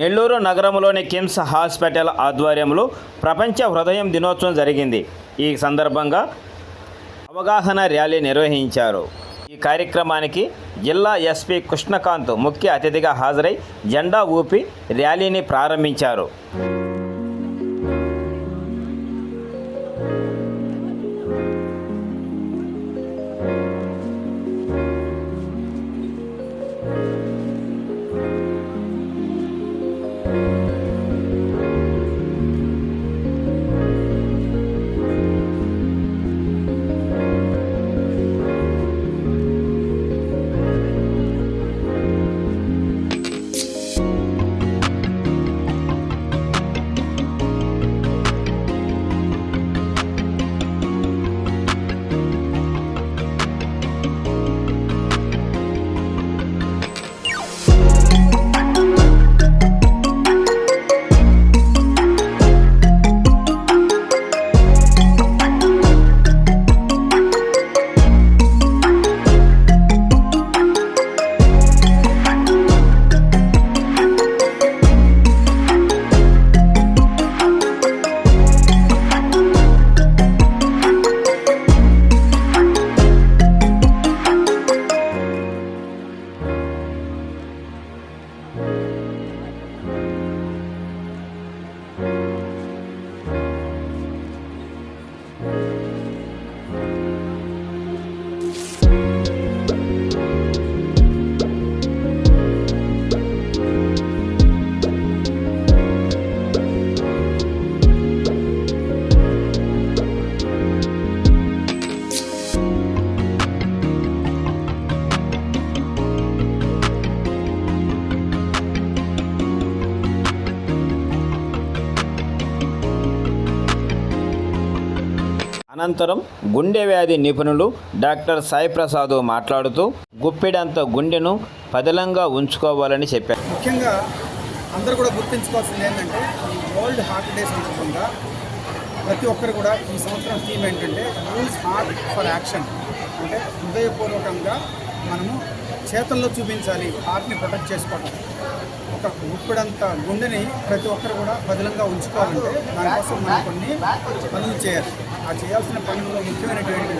నెల్లూరు నగరంలోని కిమ్స్ హాస్పిటల్ ఆధ్వర్యంలో ప్రపంచ హృదయం దినోత్సవం జరిగింది. ఈ సందర్భంగా అవగాహన ర్యాలీ నిర్వహించారు. ఈ కార్యక్రమానికి జిల్లా ఎస్పీ కృష్ణకాంత్ ముఖ్య అతిథిగా హాజరై జెండా ఊపి ర్యాలీని ప్రారంభించారు. అనంతరం గుండె వ్యాధి నిపుణులు డాక్టర్ సాయి ప్రసాద్ మాట్లాడుతూ గుప్పెడంత గుండెను పదిలంగా ఉంచుకోవాలని చెప్పారు. ముఖ్యంగా అందరూ కూడా గుర్తుంచుకోవాల్సింది ఏంటంటే వరల్డ్ హార్ట్ డే సందర్భంగా ప్రతి ఒక్కరు కూడా ఈ సంవత్సరం థీమ్ ఏంటంటే యూజ్ హార్ట్ ఫర్ యాక్షన్. అంటే హృదయపూర్వకంగా మనము చేతల్లో చూపించాలి హార్ట్ని ప్రొటెక్ట్ చేసుకోవడం. ఒక గుప్పెడంత గుండెని ప్రతి ఒక్కరు కూడా బదిలంగా ఉంచుకోవాలంటే దానికోసం మనం కొన్ని పనులు చేయాలి. ఆ చేయాల్సిన పనుల్లో ముఖ్యమైనటువంటి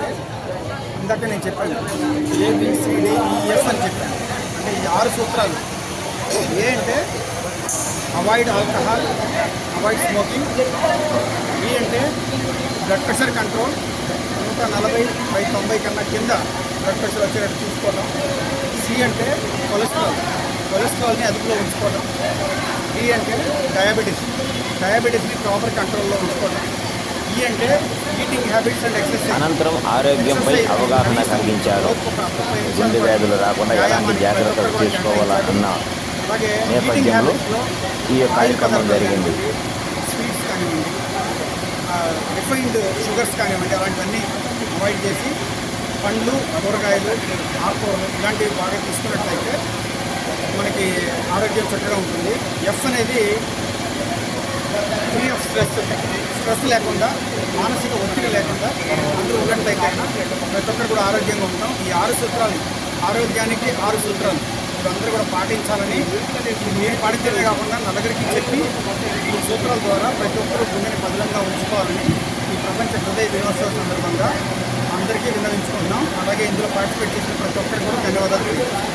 ఇందాక నేను చెప్పాను. ఏబిసిడిఈఎస్ e, అని చెప్పాను. అంటే ఈ ఆరు సూత్రాలు. ఏ అంటే avoid alcohol avoid smoking B అంటే బ్లడ్ ప్రెషర్ కంట్రోల్ నూట నలభై బై తొంభై కన్నా కింద బ్లడ్ ప్రెషర్ వచ్చేటట్టు చూసుకోవడం సి అంటే కొలెస్ట్రాల్ కొలెస్ట్రాల్ని అదుపులో ఉంచుకోవడం డి అంటే డయాబెటీస్ డయాబెటీస్ని ప్రాపర్ కంట్రోల్లో ఉంచుకోవడం అనంతరం ఆరోగ్యంపై అవగాహన కలిగించారు. గుండె వ్యాధులు రాకుండా ఎలాంటి జాగ్రత్తలు తీసుకోవాలన్న నేపథ్యంలో ఈ కార్యక్రమం జరిగింది. స్వీట్స్ కానివ్వండి రిఫైన్డ్ షుగర్స్ కానివ్వండి అలాంటివన్నీ అవాయిడ్ చేసి పండ్లు కూరగాయలు ఆకుకూరలు ఇలాంటివి బాగా తీసుకున్నట్లయితే మనకి ఆరోగ్యం చక్కగా ఉంటుంది. ఎఫ్ అనేది స్ట్రెస్ స్ట్రెస్ లేకుండా మానసిక ఒత్తిడి లేకుండా అందరూ ఉన్నట్లయితే ప్రతి ఒక్కరు కూడా ఆరోగ్యంగా ఉంటాం. ఈ ఆరు సూత్రాలు ఆరోగ్యానికి ఆరు సూత్రాలు. ఇప్పుడు అందరూ కూడా పాటించాలని ఇది మీరు పాటించడమే కాకుండా నలుగురికి చెప్పి ఈ సూత్రాల ద్వారా ప్రతి ఒక్కరూ గుండెని పదిలంగా ఉంచుకోవాలని ఈ ప్రపంచ హృదయ దినోత్సవం సందర్భంగా అందరికీ విన్నవించుకుంటున్నాం. అలాగే ఇందులో పార్టిసిపేట్ చేసిన ప్రతి ఒక్కరికి కూడా ధన్యవాదాలు తెలియజేస్తున్నాం.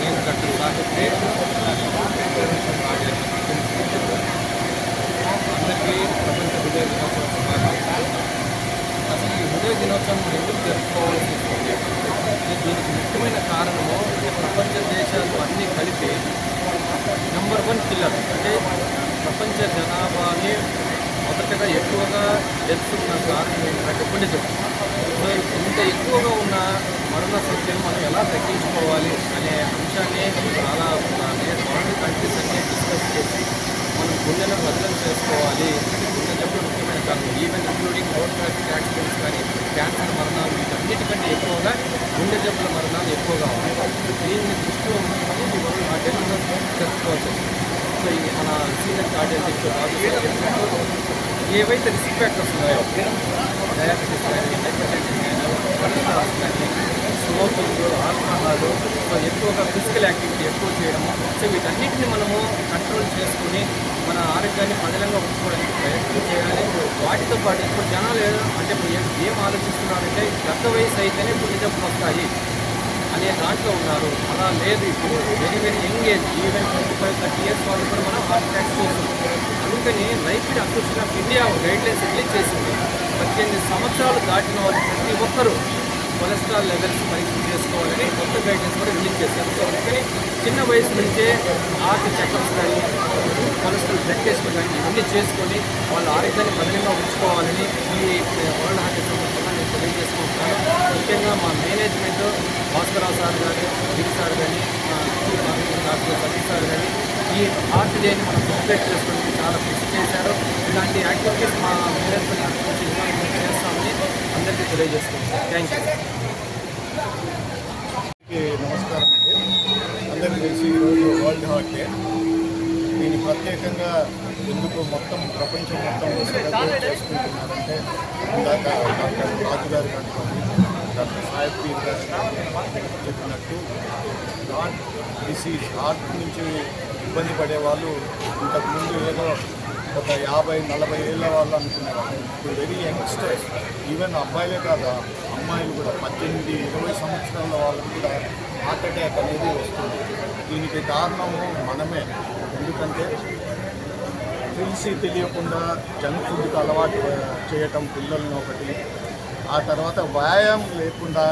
నేను డాక్టర్ సాహిత్య అందరికీ ప్రపంచ హృదయ దినోత్సవం శుభాకాంక్షలు అసలు ఈ హృదయ దినోత్సవం ఎందుకు జరుపుకోవాల్సి దీనికి ముఖ్యమైన కారణము ప్రపంచ దేశాలు అన్నీ కలిపి నెంబర్ వన్ కిల్లర్ అంటే ప్రపంచ జనాభాని మొదటగా ఎక్కువగా జరుపుతున్న కారణం ఏంటంటే గుండె సో ఇంత ఎక్కువగా ఉన్న మరణ సంఖ్యను మనం ఎలా తగ్గించుకోవాలి అనే అంశాన్ని చాలా వరల్డ్ కంట్రీస్ అన్ని డిస్కస్ చేసి మనం గుండెను భద్రం చేసుకోవాలి. అంటే గుండె జబ్బులు ముఖ్యమైన కారణం. Even including road traffic accidents కానీ క్యాన్సర్ మరణాలు వీటన్నిటికంటే ఎక్కువగా గుండె జబ్బుల మరణాలు ఎక్కువగా ఉన్నాయి. దీన్ని దృష్టిలో ఉంచుకొని ఈ వరల్డ్ హార్ట్ జరుపుకోవచ్చు సో ఇది మన సీనియర్ కార్డియాలజిస్ట్ రాజు ఏవైతే రిస్క్ ఫ్యాక్టర్స్ ఉన్నాయో డయాబెటీస్ కానీ హైపర్ కానీ స్మోకింగ్ ఆల్కహాల్ సో ఎక్కువగా ఫిజికల్ యాక్టివిటీ ఎక్కువ చేయడము సో వీటన్నిటిని మనము కంట్రోల్ చేసుకుని మన ఆరోగ్యాన్ని పదిలంగా ఉంచుకోవడానికి ప్రయత్నం చేయాలి. వాటితో పాటు ఇప్పుడు జనాలు అంటే ఏం ఆలోచిస్తున్నారంటే పెద్ద వయసు అయితేనే గుండె జబ్బులు వస్తాయి అనే దాంట్లో ఉన్నారు. అలా లేదు ఇప్పుడు. Very very young age even twenty five thirty years వాళ్ళు కూడా మనం హార్ట్ అటాక్స్ చూస్తున్నాం అందుకని life association of India guidelines release చేసింది. పద్దెనిమిది సంవత్సరాలు దాటిన వాళ్ళు ప్రతి ఒక్కరూ కొలెస్ట్రాల్ లెవెల్స్ పరీక్ష చేసుకోవాలని కొత్త గైడ్లైన్స్ కూడా రిలీజ్ చేశారు. సో అందుకని చిన్న వయసు నుంచే ఆర్ట్ చెకప్స్ కానీ కొలెస్ట్రాల్ బ్లడ్ టెస్ట్ కానీ ఇవన్నీ చేసుకొని వాళ్ళ ఆరోగ్యాన్ని భద్రంగా ఉంచుకోవాలని ఈ వరల్డ్ హార్ట్ సందర్భంగా నేను తెలియజేసుకుంటున్నాను. ముఖ్యంగా మా మేనేజ్మెంట్ భాస్కరరావు సార్ కానీ గిరి సార్ కానీ డాక్టర్ సతీష్ సార్ కానీ ఈ ఆర్ట్ డేని మనం సెలబ్రేట్ చేసుకోవడానికి చాలా కృషి చేశారు. ఇలాంటి యాక్టివిటీస్ మా మేనేజ్మెంట్ నుంచి చేస్తామని అందరికీ తెలియజేసుకుంటాం థ్యాంక్ యూ నమస్కారం అండి. అందరికీ తెలిసి ఈరోజు వరల్డ్ హార్ట్ డే దీన్ని ప్రత్యేకంగా ఎందుకు మొత్తం ప్రపంచం మొత్తం సెలబ్రేట్ చేసుకుంటున్నారంటే ఇందాక డాక్టర్ రాజు గారు కానివ్వండి డాక్టర్ సాహెబ్ పీర్ గారు చెప్పినట్టు హార్ట్ డిసీజ్ హార్ట్ నుంచి ఇబ్బంది పడే వాళ్ళు ఇంతకుముందు ఏదో ఒక యాభై నలభై ఏళ్ళ వాళ్ళు అనుకునేవాళ్ళు ఇప్పుడు వెరీ యంగ్స్టర్స్ ఈవెన్ అబ్బాయిలే కాదు అమ్మాయిలు కూడా పద్దెనిమిది ఇరవై సంవత్సరాల వాళ్ళకు కూడా హార్ట్ అటాక్ అనేది వస్తుంది దీనికి కారణము మనమే ఎందుకంటే తెలిసి తెలియకుండా జంక్ ఫుడ్కి అలవాటు చేయటం పిల్లల్ని ఒకటి ఆ తర్వాత వ్యాయామం లేకుండా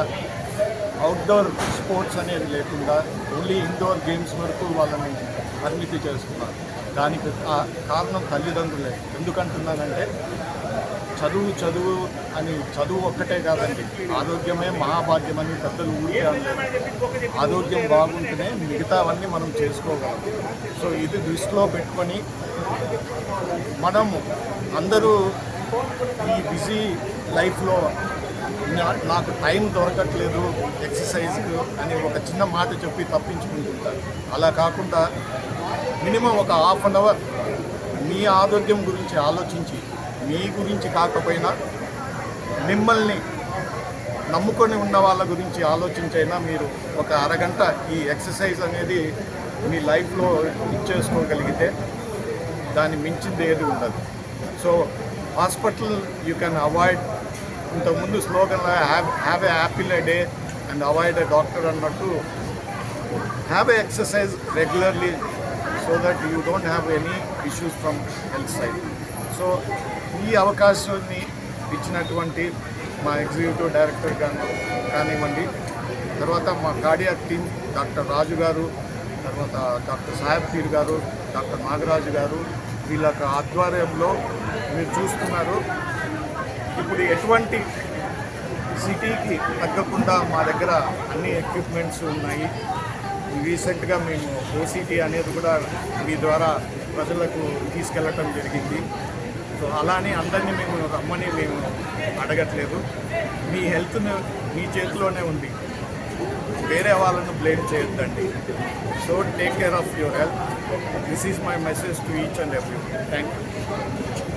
అవుట్డోర్ స్పోర్ట్స్ అనేది లేకుండా ఓన్లీ ఇండోర్ గేమ్స్ వరకు వాళ్ళని పరిమితి చేస్తున్నారు. దానికి కారణం తల్లిదండ్రులే. ఎందుకంటున్నానంటే చదువు చదువు అని చదువు ఒక్కటే కాదండి. ఆరోగ్యమే మహాభాగ్యమని పెద్దలు ఊరికే ఆరోగ్యం బాగుంటేనే మిగతావన్నీ మనం చేసుకోగలం. సో ఇది దృష్టిలో పెట్టుకొని మనం అందరూ ఈ బిజీ లైఫ్లో నా- నాకు టైం దొరకట్లేదు ఎక్సర్సైజ్కి అని ఒక చిన్న మాట చెప్పి తప్పించుకుంటుంటారు అలా కాకుండా మినిమం ఒక హాఫ్ అన్ అవర్ మీ ఆరోగ్యం గురించి ఆలోచించి మీ గురించి కాకపోయినా మిమ్మల్ని నమ్ముకొని ఉన్న వాళ్ళ గురించి ఆలోచించైనా మీరు ఒక అరగంట ఈ ఎక్సర్సైజ్ అనేది మీ లైఫ్లో ఇచ్చేసుకోగలిగితే దాన్ని మించింది ఏది ఉండదు. So hospital you can avoid ఇంతకుముందు స్లోగన్లో have have a apple a day and avoid a doctor అన్నట్టు have a exercise regularly so that you don't have any issues from health side so ఈ అవకాశాన్ని ఇచ్చినటువంటి మా ఎగ్జిక్యూటివ్ డైరెక్టర్ కానీ కానివ్వండి. తర్వాత మా కార్డియాక్ టీమ్ డాక్టర్ రాజు గారు తర్వాత డాక్టర్ సాహెబ్ పీర్ గారు డాక్టర్ నాగరాజు గారు వీళ్ళ యొక్క ఆధ్వర్యంలో మీరు చూస్తున్నారు. ఇప్పుడు ఎటువంటి సిటీకి తగ్గకుండా మా దగ్గర అన్ని ఎక్విప్మెంట్స్ ఉన్నాయి. రీసెంట్గా మేము ఓసిటీ అనేది కూడా మీ ద్వారా ప్రజలకు తీసుకెళ్ళటం జరిగింది. సో అలానే అందరినీ మేము రమ్మని మేము అడగట్లేదు. మీ హెల్త్ మీ చేతిలోనే ఉంది. వేరే వాళ్ళను బ్లేమ్ చేయొద్దండి. So take care of your health. This is my message to each and everyone. Thank you.